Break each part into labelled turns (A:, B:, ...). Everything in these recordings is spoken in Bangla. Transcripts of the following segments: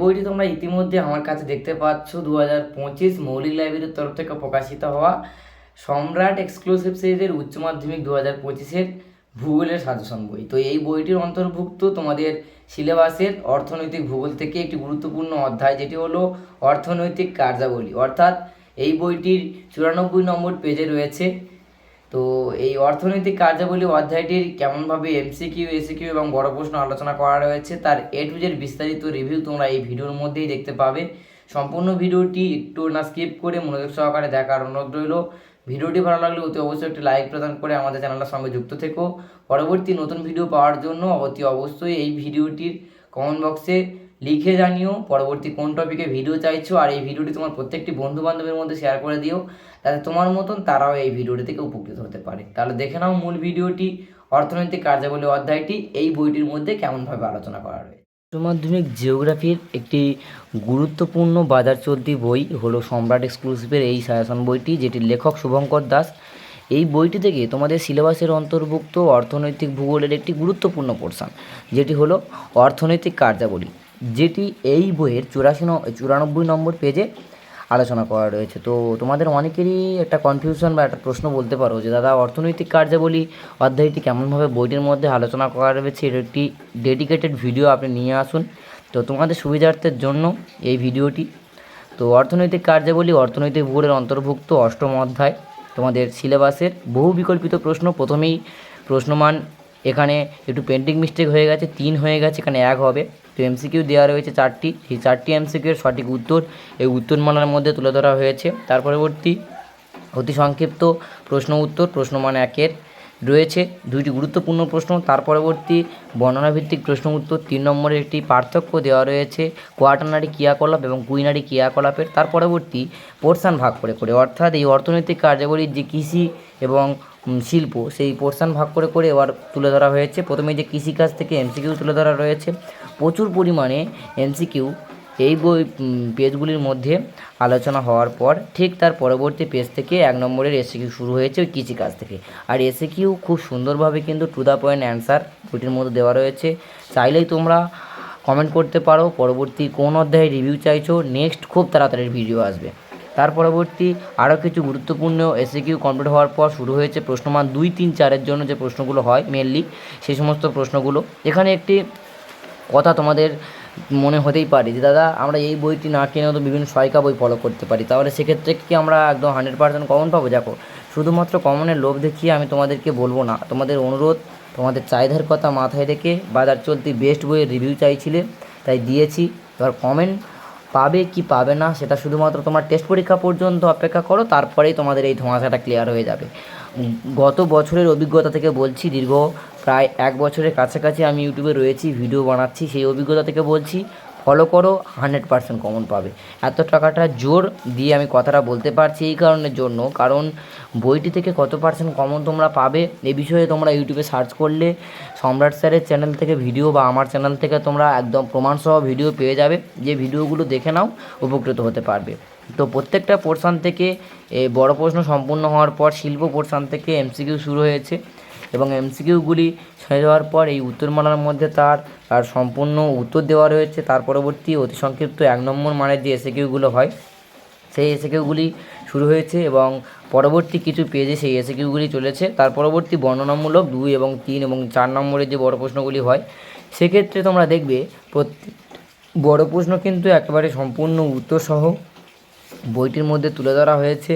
A: বইটি তোমরা ইতিমধ্যে আমার কাছে দেখতে পাচ্ছ। দু হাজার পঁচিশ মৌলিক লাইব্রেরির তরফ থেকে প্রকাশিত হওয়া সম্রাট এক্সক্লুসিভ সিরিজের উচ্চ মাধ্যমিক দু হাজার পঁচিশের ভূগোলের সাজেশন বই। তো এই বইটির অন্তর্ভুক্ত তোমাদের সিলেবাসের অর্থনৈতিক ভূগোল থেকে একটি গুরুত্বপূর্ণ অধ্যায়, যেটি হলো অর্থনৈতিক কার্যাবলী। অর্থাৎ এই বইটির চুরানব্বই নম্বর পেজে রয়েছে তো এই অর্থনৈতিক কার্যাবলী অধ্যায়টির কেমনভাবে এমসিকিউ এসিকিউ এবং বড় প্রশ্ন আলোচনা করা রয়েছে, তার এ টু জেড বিস্তারিত রিভিউ তোমরা এই ভিডিওর মধ্যেই দেখতে পাবে। সম্পূর্ণ ভিডিওটি একটু না স্কিপ করে মনোযোগ সহকারে দেখার অনুরোধ রইল। ভিডিওটি ভালো লাগলে অতি অবশ্যই একটি লাইক প্রদান করে আমাদের চ্যানেলের সঙ্গে যুক্ত থেকো। পরবর্তী নতুন ভিডিও পাওয়ার জন্য অতি অবশ্যই এই ভিডিওটির কমেন্ট বক্সে লিখে জানিও, পরবর্তী কোন টপিকে ভিডিও চাইছো, আর এই ভিডিওটি তোমার প্রত্যেকটি বন্ধু বান্ধবের মধ্যে শেয়ার করে দিও যাতে তোমার মতন তারাও এই ভিডিওটি থেকে উপকৃত হতে পারে। তাহলে দেখে নাও মূল ভিডিওটি অর্থনৈতিক কার্যাবলী অধ্যায়টি, এই বইটির মধ্যে কেমনভাবে আলোচনা করা রয়েছে। উচ্চ মাধ্যমিক জিওগ্রাফির একটি গুরুত্বপূর্ণ বাজার চলতি বই হলো সম্রাট এক্সক্লুসিভের এই সায়াসন বইটি যেটির লেখক শুভঙ্কর দাস। এই বইটি থেকে তোমাদের সিলেবাসের অন্তর্ভুক্ত অর্থনৈতিক ভূগোলের একটি গুরুত্বপূর্ণ পোর্শন যেটি হলো অর্থনৈতিক কার্যাবলী। যেটি এই বইয়ের চুরাশি চুরানব্বই নম্বর পেজে আলোচনা করা রয়েছে। তো তোমাদের অনেকেরই একটা কনফিউশন বা একটা প্রশ্ন বলতে পারো যে, দাদা, অর্থনৈতিক কার্যাবলী অধ্যায়টি কেমনভাবে বইটির মধ্যে আলোচনা করা রয়েছে? এর একটি ডেডিকেটেড ভিডিও আপনি নিয়ে আসুন। তো তোমাদের সুবিধার্থের জন্য এই ভিডিওটি তো অর্থনৈতিক কার্যাবলী অর্থনৈতিক ভূগোলের অন্তর্ভুক্ত অষ্টম অধ্যায়। তোমাদের সিলেবাসের বহু বিকল্পিত প্রশ্ন প্রথমেই প্রশ্নমান এখানে একটু পেন্টিং মিস্টেক হয়ে গেছে, তিন হয়ে গেছে, এখানে এক হবে। তো এমসিকিউ দেওয়া রয়েছে চারটি। সেই চারটি এমসিকিউর সঠিক উত্তর এই উত্তরমালার মধ্যে তুলে ধরা হয়েছে। তার পরবর্তী অতি সংক্ষিপ্ত প্রশ্ন উত্তর প্রশ্নমান একের রয়েছে। দুইটি গুরুত্বপূর্ণ প্রশ্ন, তার পরবর্তী বর্ণনাভিত্তিক প্রশ্ন উত্তর, তিন নম্বরের একটি পার্থক্য দেওয়া রয়েছে কোয়াটানারি ক্রিয়াকলাপ এবং কুইনারি ক্রিয়াকলাপের। তার পরবর্তী পোর্শান ভাগ করে করে, অর্থাৎ এই অর্থনৈতিক কার্যাবলীর যে কৃষি এবং শিল্প। সেই পোর্শান ভাগ করে করে এবার তুলে ধরা হয়েছে। প্রথমে যে কৃষিকাজ থেকে এমসিকিউ তুলে ধরা রয়েছে, প্রচুর পরিমাণে এমসিকিউ এই বই পেজগুলির মধ্যে আলোচনা হওয়ার পর ঠিক তার পরবর্তী পেজ থেকে এক নম্বরের এসিকিউ শুরু হয়েছে ওই কৃষিকাজ থেকে। আর এসিকিউ খুব সুন্দরভাবে কিন্তু টু দ্য পয়েন্ট অ্যান্সার বইটির মধ্যে দেওয়া রয়েছে। চাইলেই তোমরা কমেন্ট করতে পারো। পরবর্তী কোন অধ্যায়ে রিভিউ চাইছো নেক্সট খুব তাড়াতাড়ি ভিডিও আসবে। তার পরবর্তী আরও কিছু গুরুত্বপূর্ণ এসিকিউ কমপ্লিট হওয়ার পর শুরু হয়েছে প্রশ্নমান দুই, তিন, চারের জন্য যে প্রশ্নগুলো হয় মেনলি সেই সমস্ত প্রশ্নগুলো। এখানে একটি কথা তোমাদের মনে হতেই পারে যে, দাদা, আমরা এই বইটি না কিনেও তো বিভিন্ন সহায়িকা বই ফলো করতে পারি। তাহলে সেক্ষেত্রে কি আমরা একদম হান্ড্রেড পার্সেন্ট কমন পাবো? দেখো, শুধুমাত্র কমনের লোভ দেখিয়ে আমি তোমাদেরকে বলব না। তোমাদের অনুরোধ, তোমাদের চাহিদার কথা মাথায় রেখে বাজার চলতি বেস্ট বইয়ের রিভিউ চাইছিলে, তাই দিয়েছি। এবার কমেন্ট পাবে কি পাবে না, সেটা শুধুমাত্র তোমার টেস্ট পরীক্ষা পর্যন্ত অপেক্ষা করো, তারপরেই তোমাদের এই ধোঁয়াশাটা ক্লিয়ার হয়ে যাবে। গত বছরের অভিজ্ঞতা থেকে বলছি, দীর্ঘ প্রায় এক বছরের কাছাকাছি আমি ইউটিউবে রয়েছি ভিডিও বানাচ্ছি, সেই অভিজ্ঞতা থেকে বলছি। ফলো করো হান্ড্রেড পার্সেন্ট কমন পাবে। এত টাকাটা জোর দিয়ে আমি কথাটা বলতে পারছি এই কারণের জন্য। কারণ বইটি থেকে কত পার্সেন্ট কমন তোমরা পাবে, এ বিষয়ে তোমরা ইউটিউবে সার্চ করলে সম্রাট স্যারের চ্যানেল থেকে ভিডিও বা আমার চ্যানেল থেকে তোমরা একদম প্রমাণসহ ভিডিও পেয়ে যাবে, যে ভিডিওগুলো দেখে নাও, উপকৃত হতে পারবে। তো প্রত্যেকটা পোর্শন থেকে বড় প্রশ্ন সম্পূর্ণ হওয়ার পর শিল্প পোর্শন থেকে এমসিকিউ শুরু হয়েছে। এবং এমসিকিউগুলি ছেড়ে দেওয়ার পর এই উত্তরমালার মধ্যে তার আর সম্পূর্ণ উত্তর দেওয়া রয়েছে। তার পরবর্তী অতি সংক্ষিপ্ত এক নম্বর মানের যে এসিকিউগুলো হয়, সেই এসিকিউগুলি শুরু হয়েছে এবং পরবর্তী কিছু পেজে সেই এসিকিউগুলি চলেছে। তার পরবর্তী বর্ণনামূলক দুই এবং তিন এবং চার নম্বরের যে বড় প্রশ্নগুলি হয়, সেক্ষেত্রে তোমরা দেখবে প্রত্যেক বড় প্রশ্ন কিন্তু একেবারে সম্পূর্ণ উত্তরসহ বইটির মধ্যে তুলে ধরা হয়েছে।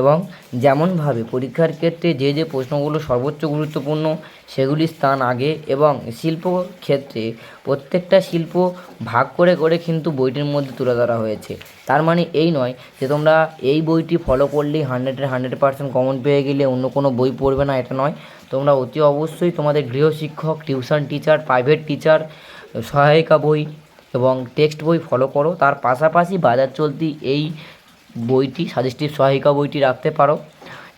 A: এবং যেমনভাবে পরীক্ষার ক্ষেত্রে যে যে প্রশ্নগুলো সর্বোচ্চ গুরুত্বপূর্ণ সেগুলি স্থান আগে এবং শিল্প ক্ষেত্রে প্রত্যেকটা শিল্প ভাগ করে করে কিন্তু বইটির মধ্যে তুলে ধরা হয়েছে। তার মানে এই নয় যে তোমরা এই বইটি ফলো করলেই হান্ড্রেডের হান্ড্রেড পার্সেন্ট কমন পেয়ে গেলে অন্য কোনো বই পড়বে না, এটা নয়। তোমরা অতি অবশ্যই তোমাদের গৃহশিক্ষক টিউশন টিচার প্রাইভেট টিচার সহায়িকা বই এবং টেক্সট বই ফলো করো। তার পাশাপাশি বাজার চলতি এই বইটি সাজেস্টিভ সহায়িকা বইটি রাখতে পারো।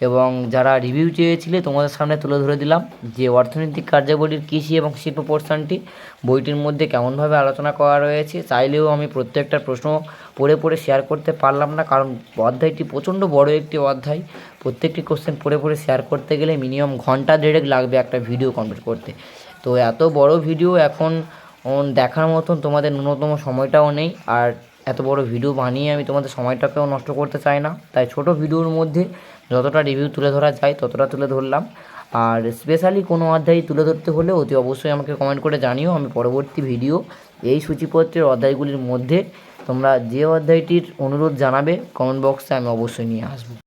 A: এবং যারা রিভিউ চেয়েছিলে, তোমাদের সামনে তুলে ধরে দিলাম যে অর্থনৈতিক কার্যাবলীর কৃষি এবং শিল্প পোর্শনটি বইটির মধ্যে কেমনভাবে আলোচনা করা রয়েছে, চাইলেও আমি প্রত্যেকটা প্রশ্ন পড়ে পড়ে শেয়ার করতে পারলাম না। কারণ অধ্যায়টি প্রচণ্ড বড় একটি অধ্যায়। প্রত্যেকটি কোশ্চেন পড়ে পড়ে শেয়ার করতে গেলে মিনিমাম ঘণ্টা দেড়েক লাগবে একটা ভিডিও কমপ্লিট করতে। তো এত বড় ভিডিও এখন দেখার মতন তোমাদের ন্যূনতম সময়টাও নেই। আর এত বড় ভিডিও বানিয়ে আমি তোমাদের সময়টাকেও নষ্ট করতে চাই না। তাই ছোট ভিডিওর মধ্যে যতটা রিভিউ তুলে ধরা যায় ততটা তুলে ধরলাম। আর স্পেশালি কোনো অধ্যায় তুলে ধরতে হলে অতি অবশ্যই আমাকে কমেন্ট করে জানিও। আমি পরবর্তী ভিডিও এই সূচিপত্রের অধ্যায়গুলির মধ্যে তোমরা যে অধ্যায়টির অনুরোধ জানাবে কমেন্ট বক্সে আমি অবশ্যই নিয়ে আসব।